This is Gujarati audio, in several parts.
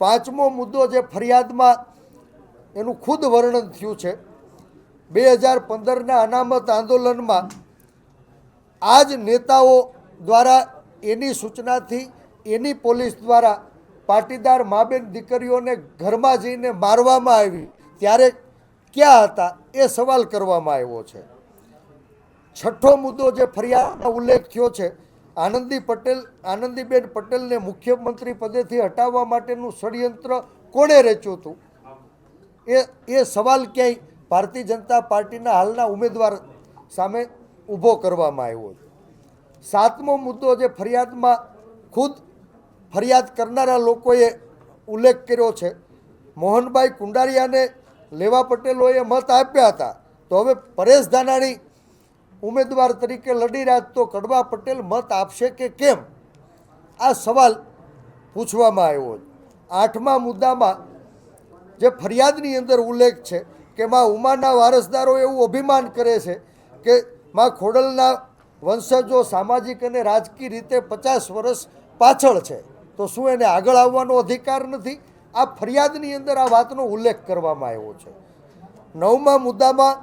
પાંચમો મુદ્દો જે ફરિયાદમાં એનું ખુદ વર્ણન થયું છે. બે હજાર પંદરના અનામત આંદોલનમાં આ જ નેતાઓ દ્વારા એની સૂચનાથી એની પોલીસ દ્વારા પાટીદાર માબેન દીકરીઓને ઘરમાં જઈને મારવામાં આવી. ત્યારે ક્યાં હતા એ સવાલ કરવામાં આવ્યો છે. છઠ્ઠો મુદ્દો જે ફરિયાદનો ઉલ્લેખ થયો છે આનંદી પટેલ, આનંદીબેન પટેલને મુખ્યમંત્રી પદેથી હટાવવા માટેનું ષડયંત્ર કોણે રચ્યું હતું? એ એ સવાલ ક્યાંય ભારતીય જનતા પાર્ટીના હાલના ઉમેદવાર સામે ઊભો કરવામાં આવ્યો સાતમો મુદ્દો જે ફરિયાદમાં ખુદ ફરિયાદ કરનારા લોકોએ ઉલ્લેખ કર્યો છે, મોહનભાઈ કુંડારિયાને લેવા પટેલોએ મત આપ્યા હતા. તો હવે પરેશ ધાનાણી ઉમેદવાર તરીકે લડી રહ્યા તો કડવા પટેલ મત આપશે કે કેમ? આ સવાલ પૂછવામાં આવ્યો આઠમા મુદ્દામાં જે ફરિયાદની અંદર ઉલ્લેખ છે કે માં ઉમાના વારસદારો એવું અભિમાન કરે છે કે માં ખોડલના વંશજો સામાજિક અને રાજકીય રીતે પચાસ વર્ષ પાછળ છે. તો શું એને આગળ આવવાનો અધિકાર નથી? આ ફરિયાદની અંદર આ વાતનો ઉલ્લેખ કરવામાં આવ્યો છે. નવમા મુદ્દામાં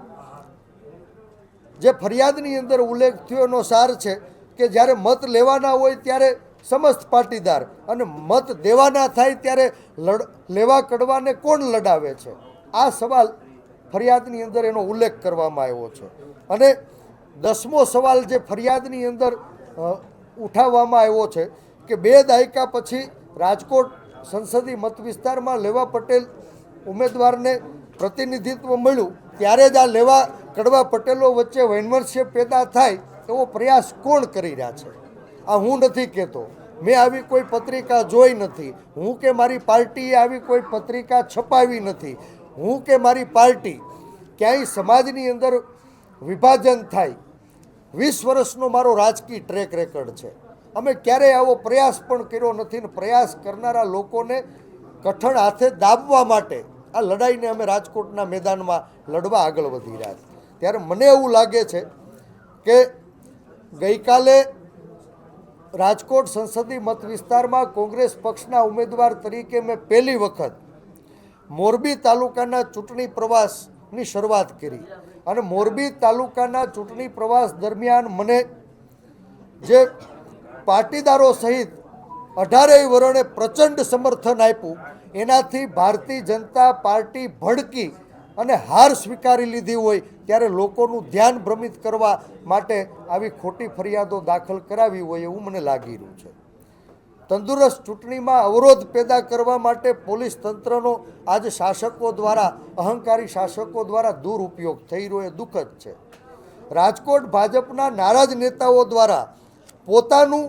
જે ફરિયાદની અંદર ઉલ્લેખ થયો એનો સાર છે કે જ્યારે મત લેવાના હોય ત્યારે સમસ્ત પાટીદાર અને મત દેવાના થાય ત્યારે લડ, લેવા કડવાને કોણ લડાવે છે? આ સવાલ ફરિયાદની અંદર એનો ઉલ્લેખ કરવામાં આવ્યો છે. અને દસમો સવાલ જે ફરિયાદની અંદર ઉઠાવવામાં આવ્યો છે કે બે દાયકા પછી રાજકોટ સંસદીય મત વિસ્તારમાં લેવા પટેલ ઉમેદવારને પ્રતિનિધિત્વ મળ્યું. ત્યારે જ આ લેવા કડવા પટેલો વચ્ચે વૈમનસ્ય પેદા થાય એવો પ્રયાસ કોણ કરી રહ્યા છે? આ હું નથી કહેતો. મેં આવી કોઈ પત્રિકા જોઈ નથી. હું કે મારી પાર્ટીએ આવી કોઈ પત્રિકા છપાવી નથી. હું કે મારી પાર્ટી ક્યાંય સમાજની અંદર વિભાજન થાય. વીસ વર્ષનો મારો રાજકીય ટ્રેક રેકર્ડ છે. અમે ક્યારેય આવો પ્રયાસ પણ કર્યો નથી ને પ્રયાસ કરનારા લોકોને કઠણ હાથે દાબવા માટે આ લડાઈને અમે રાજકોટના મેદાનમાં લડવા આગળ વધી રહ્યા છીએ. ત્યારે મને એવું લાગે છે કે ગઈકાલે રાજકોટ સંસદીય મત વિસ્તારમાં કોંગ્રેસ પક્ષના ઉમેદવાર તરીકે મેં પહેલી વખત મોરબી તાલુકાના ચૂંટણી પ્રવાસની શરૂઆત કરી. અને મોરબી તાલુકાના ચૂંટણી પ્રવાસ દરમિયાન મને જે પાટીદારો સહિત અઢારેય વરણે પ્રચંડ સમર્થન આપ્યું એનાથી ભારતીય જનતા પાર્ટી ભડકી અને હાર સ્વીકારી લીધી હોય ત્યારે લોકોનું ધ્યાન ભ્રમિત કરવા માટે આવી ખોટી ફરિયાદો દાખલ કરાવી હોય એવું મને લાગી રહ્યું છે. તંદુરસ્ત ચૂંટણીમાં અવરોધ પેદા કરવા માટે પોલીસ તંત્રનો આજે શાસકો દ્વારા, અહંકારી શાસકો દ્વારા દુરુપયોગ થઈ રહ્યો એ દુઃખદ છે. રાજકોટ ભાજપના નારાજ નેતાઓ દ્વારા પોતાનું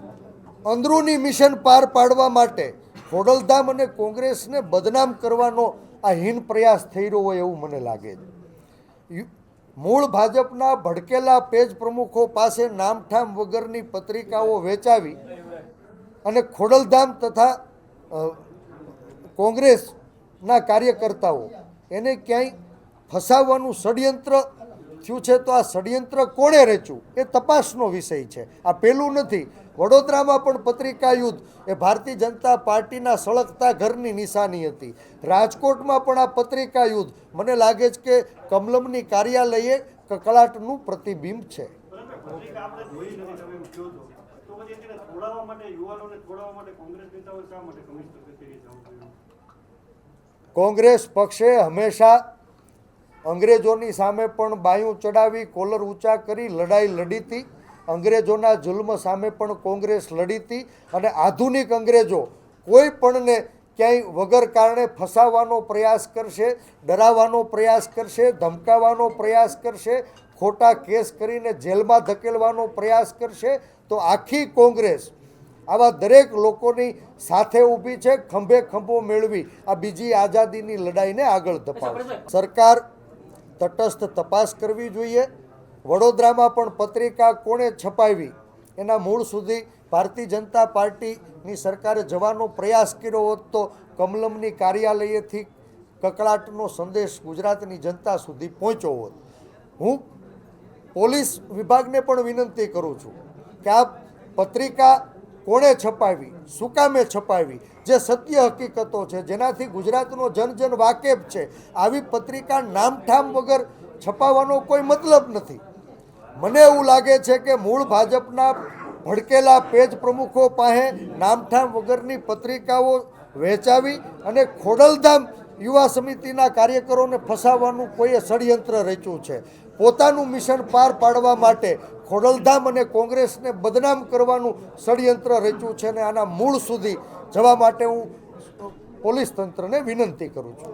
અંદરૂની મિશન પાર પાડવા માટે ખોડલધામ અને કોંગ્રેસને બદનામ કરવાનો આ હીન પ્રયાસ થઈ રહ્યો હોય એવું મને લાગે છે. મૂળ ભાજપના ભડકેલા પેજ પ્રમુખો પાસે નામઠામ વગરની પત્રિકાઓ વેચાવી અને ખોડલધામ તથા કોંગ્રેસના કાર્યકર્તાઓ એને ક્યાંય ફસાવવાનું ષડયંત્ર થયું છે તો આ ષડયંત્ર કોણે રચ્યું? એ તપાસનો વિષય છે. આ પેલું નથી. વડોદરામાં પણ પત્રિકા યુદ્ધ. એ ભારતીય જનતા પાર્ટીના સળગતા ઘરની નિશાની હતી. રાજકોટમાં પણ આ પત્રિકા યુદ્ધ. મને લાગે છે કે કમલમની કાર્યાલયે કકળાટનું પ્રતિબિંબ છે. કોંગ્રેસ પક્ષે હંમેશા અંગ્રેજોની સામે પણ બાયું ચડાવી કોલર ઊંચા કરી લડાઈ લડી હતી અંગ્રેજોના જુલ્મ સામે પણ કોંગ્રેસ લડી હતી અને આધુનિક અંગ્રેજો કોઈ પણને ક્યાંય વગર કારણે ફસાવવાનો પ્રયાસ કરશે ડરાવવાનો પ્રયાસ કરશે ધમકાવવાનો પ્રયાસ કરશે ખોટા કેસ કરીને જેલમાં ધકેલવાનો પ્રયાસ કરશે તો આખી કોંગ્રેસ આવા દરેક લોકોની સાથે ઊભી છે ખંભે ખંભો મેળવી આ બીજી આઝાદીની લડાઈને આગળ ધપાવશે. સરકાર તટસ્થ તપાસ કરવી જોઈએ. વડોદરામાં પણ પત્રિકા કોણે છપાવી? એના મૂળ સુધી ભારતીય જનતા પાર્ટીની સરકારે જવાનો પ્રયાસ કર્યો હોત તો કમલમની કાર્યાલયેથી કકળાટનો સંદેશ ગુજરાતની જનતા સુધી પહોંચ્યો હોત. હું પોલીસ વિભાગને પણ વિનંતી કરું છું કે આ પત્રિકા કોણે છપાવી? શું કામે છપાવી? જે સત્ય હકીકતો છે, જેનાથી ગુજરાતનો જન જન વાકેફ છે, આવી પત્રિકા નામઠામ વગર છપાવવાનો કોઈ મતલબ નથી. મને એવું લાગે છે કે મૂળ ભાજપના ભડકેલા પેજ પ્રમુખો પાસે નામઠામ વગરની પત્રિકાઓ વહેંચાવી અને ખોડલધામ યુવા સમિતિના કાર્યકરોને ફસાવવાનું કોઈએ ષડયંત્ર રચ્યું છે. પોતાનું મિશન પાર પાડવા માટે ખોડલધામ અને કોંગ્રેસને બદનામ કરવાનું ષડયંત્ર રચ્યું છે અને આના મૂળ સુધી જવા માટે હું પોલીસ તંત્રને વિનંતી કરું છું.